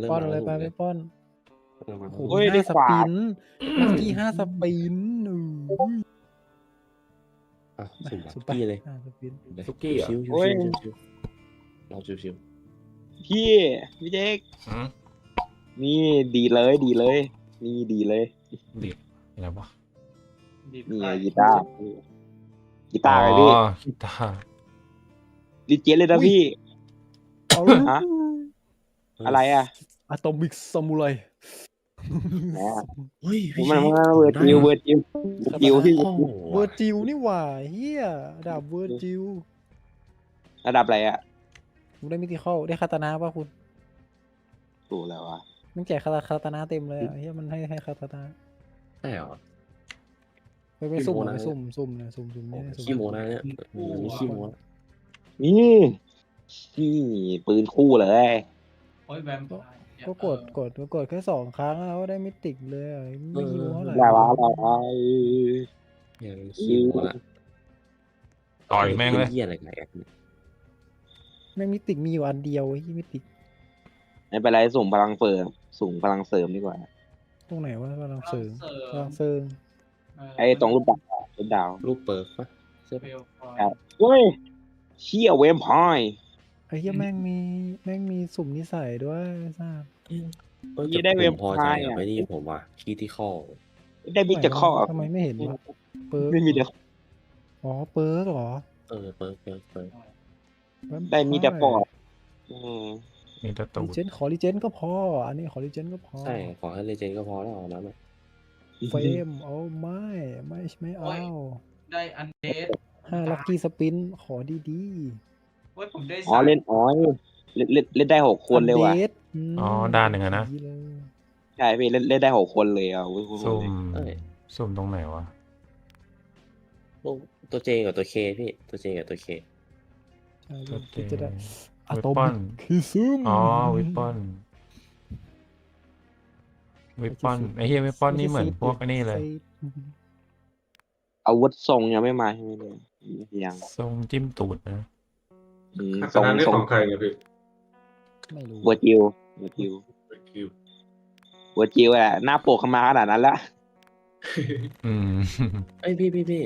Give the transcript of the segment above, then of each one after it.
เริ่มป้อนมาอะไรไปแล้วไปป้อนเริ่มมาโอ้โหโอ้ยได้ห้าสขวา ปินลักกี้ห้าสปินอืออะสุ่มลัสุกดปะกี้เลยห้าสปินซุกี้เหรอ ชิวๆชิวโอ้ยๆชิวๆเราชิวพี่พี่เจ๊กอืมนี่ดีเลยดีเลย นี่ดีเลยดีอะไรวะนี่ไงกีตาร์กีตาร์ไงพี่อ๋อกีตาร์ดีเจเลยนะพี่ เอาฮะ อะไรอะอะตอมิกซามูไรแหมๆเฮ้ยพี่มันเชมันฟเวอร์จิวเวอร์จิวเวอร์จิวพี่โอ้โหเวอร์จิวนี่หว่าเฮียดาบเวอร์จิวระดับอะไรอะคุณได้มิติเข้าได้คาตานาป่ะคุณถูกแล้ววะมันแจกคาตาคาตานาเต็มเลยอะเฮียมันให้ให้คาตานาใช่เหรอไปไปขี้สุ่มโม้อะนะไปสุ่มสุ่มเลยสุ่มสุ่มโอ้เนี่ยโหสุ่มขี้โมนะเนี่ยมีมีขี้โมนะนี่นี่ปืนคู่เลย โอ้ยแวมก็กดกดก็กดแค่สองครั้งแล้วก็ได้มิติเลยอะไม่ยิวเท่าไหร่ได้วะได้วะอย่างขี้โมนะต่อยแม่งเลยเหี้ยอะไรกันแอบเนี่ยแม่งมิติมีอยู่อันเดียวไอ้มิติไม่เป็นไรส่งพลังเสริมส่งพลังเสริมดีกว่า ตรงไหนวะกำลังเสริมเสริกำลัมงเสริมไอ้ตรงรูปดาวรูปดาวรูปเปิร์กปะใช่เฟปะลฟอยครับเฮ้ยเชี่ยเวมพอย ไอ้เหี้ยแม่งมีแม่งมีสุ่มนิสัยด้วยทราบ เอ้ยนี่ได้แต่เวผมมพอใจพายกับอะ ไอ้นี่ผมว่ะคีที่ข้อได้บิ๊กจะข้อทำไมไม่เห็นวะ เปิร์กไม่มีแต่อ๋อเปิร์กเหรอเออเปิร์กเปิร์กเปิร์กได้มีแต่ปอดอืมมีแตะตูลิดเจนขอลิเจนก็พอ อันนี้ขอลิเจนก็พอใช่ขอให้เลเจนด์ก็พอแล้วเอานั้นอะเฟรมเอาไม่ไม่ไม่เอาได้อันเดสห้าลักกี้สปินขอดี โอ้ยผมได้อ๋อเล่นอ๋อเล่นเล่นเล่นได้หกๆคนเลยว่ะอัดมอ๋อด้านหนึ่งอะนะดีเลยใช่พี่เล่นเล่นได้หกคนเลยอะอุ๊ยซุ่มเอ้ยซุ่มตรงไหนวะ พวกตัวเจกับตัวเคพี่ ตัวเจกับตัวเค ใช่ตัวเจจะได้อะวิปตอปอมินกคือซึม อ๋อวิปปอนวิปปอนไอ้เฮียวิปปอนนี่เหมือนพวกไอ้นี่เลย อาวุธทรงยังไม่มาใช่ไหมเนี่ยยัง ทรงจิ้มตูดนะ อืมคาทรตางนาได้ทรงของใครเนี่ยพี่ไม่รู้เวอร์จิวเวอร์จิวเป็นคิวเวอร์จิวอะหน้าปกเข้ามาขนาดนั้นละอืมเอ้ยพี่พี่พี่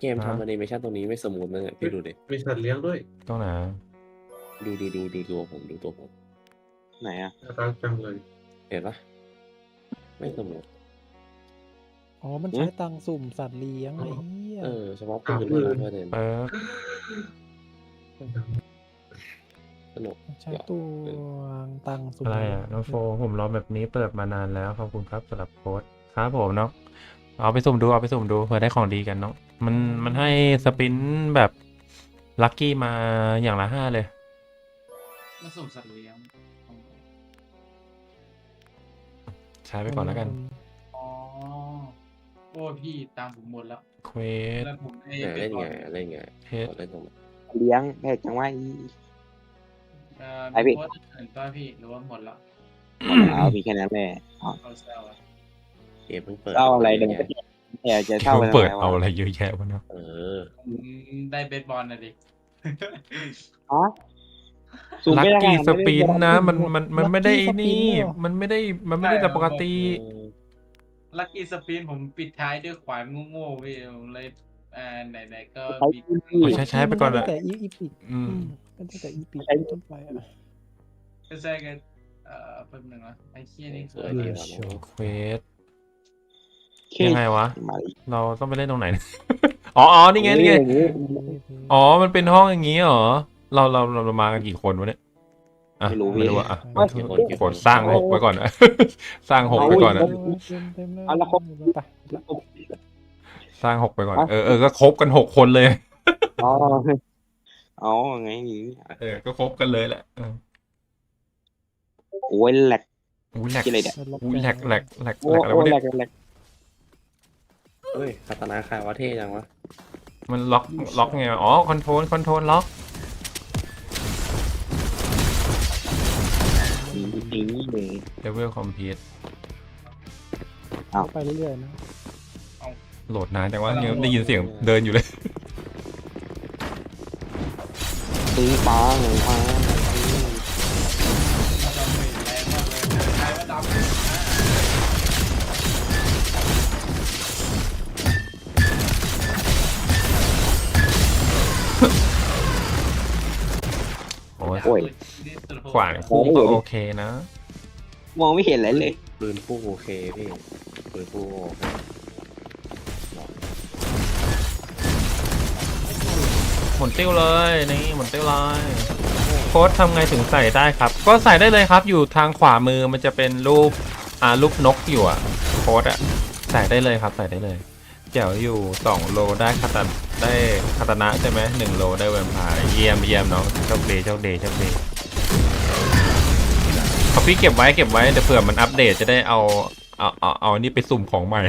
เกมฮะ ทำแอนิเมชันตรงนี้ไม่สมูทนะเนี่ยพี่ดูดิมีสัตว์เลี้ยงด้วยตรงไหนดูดูดูดูตัวผมดูตัวผม ไหนอะน่ารักจังเลยเห็นปะไม่สมูทอ๋อ มันใช้ตังค์สุ่มสัตว์เลี้ยงไอ้เหี้ยเออเฉพาะปืนเลยนะเพื่อนเปิร์ กสนุกใช้ตัวตังค์สุ่มอะไรอะน้องโฟผมรอแบบนี้เปิดมานานแล้วขอบคุณครับสำหรับโค้ดครับผมเนาะเอาไปสุ่มดูเอาไปสุ่มดูเผื่อได้ของดีกันเนาะมันมันให้สปินแบบลัคกี้มาอย่างละห้าเลยมาส่งสัตว์เลี้ยงใช้ไปก่อนแล้วกัน อ๋อ โอ้ยพี่ตามผมหมดแล้ว เควสแล้วผมได้เนี่ยไปเล่นก่อไงเล่นไงเพชขรอเล่นตรงไหน เลี้ยงแค่จังว่าอี เอ่อไอ้พี่ มีโค้ดอื่นป่ะพี่หรือว่าหมดแล้วเอามีแค่นั้นแม่เอาเซลอะเกมเพิ่งเปิดเล่าอะไรเดี๋ยวเนี่ยจะเท่าไปเปิดทำไมเอาวะอะไรเยอะแยะวะเนาะเออผมได้เบสบอลนะดิ อ๋อสูงลัคไม่ได้กี้ขนาดสปินนะไม่มันได้มันมันไม่ได้ Lucky นี่ Spin เหรอ มันไม่ได้มันไม่ได้แต่ปกติเออลัคกี้สปินผมปิดท้ายด้วยขวานโง่ๆพี่ผมเลย อ่าไหนๆก็ใช้บิดพื้นที่โอ้ยใช้ใช้ไปก่อนตั้ละงแต่อีอีพิกอืมตั้งแต่อีพิกใช้ต้นไปอะก็ใช่กันเอ่อเป็นหนึ่งนะไอ้เคียนี่คือเออะอไรดีเออว่ะชัวร์เควสเคยังไงวะ มาอีกเราต้องไปเล่นตรงไหนอ๋ออ๋อนี่ไงนี่ไง อ๋อ มันเป็นห้องอย่างงี้เหรอ เราเราเราเรามากันกี่คนวะเนี่ยอะไม่รู้ไม่รู้พี่อะอะไม่กี่คนกี่กคนดสร้างหกไว้ก่อนอะสร้างหกไปก่อนอะเต็มเต็มเลยเอาละครบไปละ สร้างหกไปก่อน เออเออก็ครบกันหกคนเลย อ๋ออ๋อไงนี่เออ ก็ครบกันเลยแหละเออโอ้ยแหลกอุ้ยแหลกที่อะไรเนี่ยอุ้ยแหลกแหลกแหลกโอ้แหลกอะไรโอ้วะแหลเนี่ยกแหลกเฮ้ยคาตานาคายวะเท่จังวะ มันล็อกล็อกไงวะอ๋อ คอนโทรล คอนโทรลล็อกจริงจริงเลยเลเวลคอมพิวต์อ้าวไปเรื่อยๆนะ โหลดนานจังวะยังได้ยินเสียงเดินอยู่เลย ปีป้าหนูพาโอ้ยขวางคู่ก็โอเคนะ มองไม่เห็นอะไรเลย ปืนคู่โอเคพี่ปืนคู่โอเค หมุนติ้วเลยนี่หมุนติ้วเลยโค้ดทำไงถึงใส่ได้ครับ ก็ใส่ได้เลยครับ อยู่ทางขวามือมันจะเป็นรูปอ่ารูปนกอยู่อะโค้ดอะใส่ได้เลยครับใส่ได้เลยเจ๋วอยู่สองโลได้คาตาได้คาตานะใช่ไหมหนึ่งโลได้แวมไพร์เยี่ยมเยี่ยมน้องโชคดีโชคดีโชคดีขอพี่เก็บไว้เก็บไว้เดี๋ยวเผื่อมันอัปเดตจะได้เอาเอาเอาเอานี่ไปสุ่มของใหม่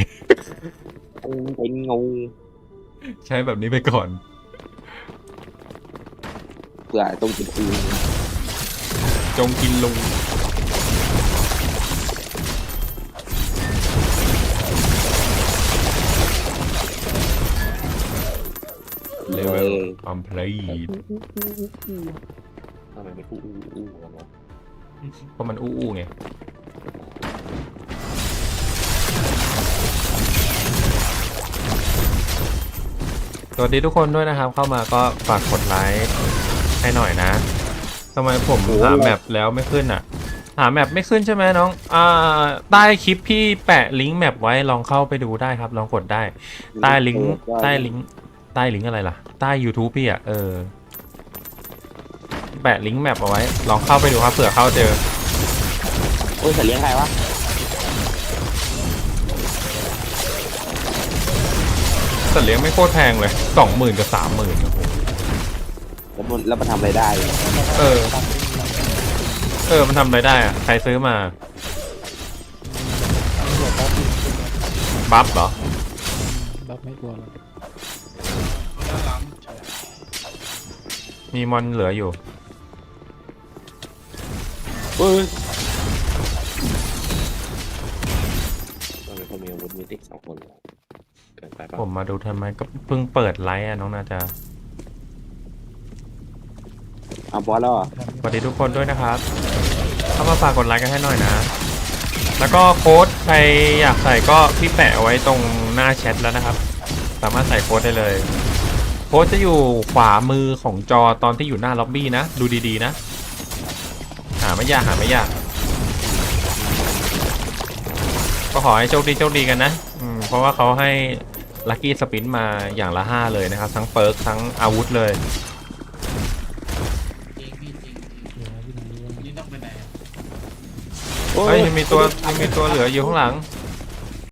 เป็นงูใช้แบบนี้ไปก่อนเผื่อตรงจุดอื่นจงกินลุงเลเวลคอมพลีททำไมไม่คู่อู้อู้กันวะเพราะมันอู้อู้ไงสวัสดีทุกคนด้วยนะครับ เข้ามาก็ฝากกดไลค์ ให้หน่อยนะทำไมผมหาแมปแล้วไม่ขึ้นอะ หาแมปไม่ขึ้นใช่ไหมน้องอ่าใต้คลิปพี่แปะลิงก์แมปไว้ลองเข้าไปดูได้ครับ ลองกดได้ ใต้ลิงก์ใต้ลิงก์ใต้ลิงก์อะไรล่ะ ใต้ YouTube พี่อะเออแปะลิงก์แมปเอาไว้ ลองเข้าไปดูครับเผื่อเข้าเจอโอ้ยสัตว์เลี้ยงใครวะสัตว์เลี้ยงไม่โคตรแพงเลยสองหมื่นกับสามหมื่นแล้ว มันแล้วมันทำอะไรได้เออ เออ มันทำอะไรได้อะใครซื้อมาเดี๋ยวบัฟอีกบัฟเหรอบัฟไม่กลัวหรอกด้านหลังมีมอนเหลืออยู่ เฮ้ยเราเป็นคนมีอาวุธมิติกสองคนเหรอเกินไปปะผมมาดูทำไมก็เพิ่งเปิดไลฟ์อะน้องนาจา เอาบอสแล้วเหรอสวัสดีทุกคนด้วยนะครับ เข้ามาฝากกดไลค์กันให้หน่อยนะ แล้วก็โค้ดใครอยากใส่ก็พี่แปะเอาไว้ตรงหน้าแชทแล้วนะครับ สามารถใส่โค้ดได้เลย โค้ดจะอยู่ขวามือของจอตอนที่อยู่หน้าล็อบบี้นะ ดูดีๆนะ หาไม่ยากหาไม่ยาก ก็ขอให้โชคดีโชคดีกันนะอืมเพราะว่าเขาให้ลัคกี้สปินมาอย่างละห้าเลยนะครับ ทั้งเปิร์กทั้งอาวุธเลย เฮ้ยยังมีตัวยังมีตัวเหลืออยู่ข้างหลัง